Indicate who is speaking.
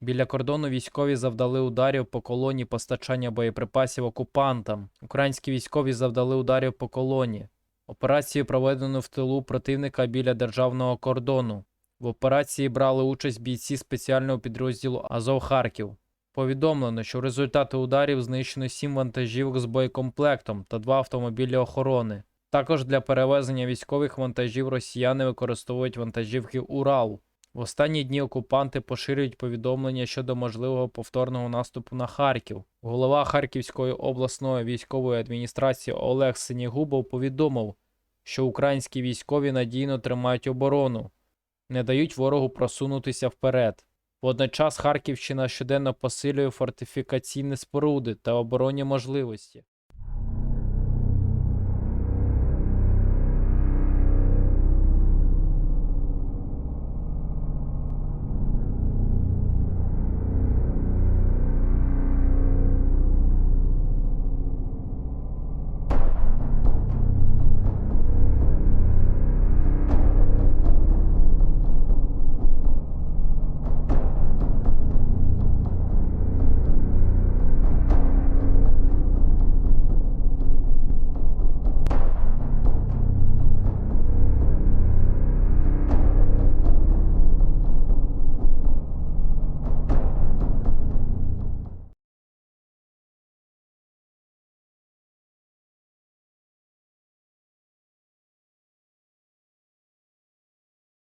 Speaker 1: Біля кордону військові завдали ударів по колоні постачання боєприпасів окупантам. Українські військові завдали ударів по колоні. Операцію проведено в тилу противника біля державного кордону. В операції брали участь бійці спеціального підрозділу Азов Харків. Повідомлено, що в результаті ударів знищено 7 вантажівок з боєкомплектом та 2 автомобілі охорони. Також для перевезення військових вантажів росіяни використовують вантажівки Урал. В останні дні окупанти поширюють повідомлення щодо можливого повторного наступу на Харків. Голова Харківської обласної військової адміністрації Олег Синігубов повідомив, що українські військові надійно тримають оборону, не дають ворогу просунутися вперед. Водночас Харківщина щоденно посилює фортифікаційні споруди та оборонні можливості.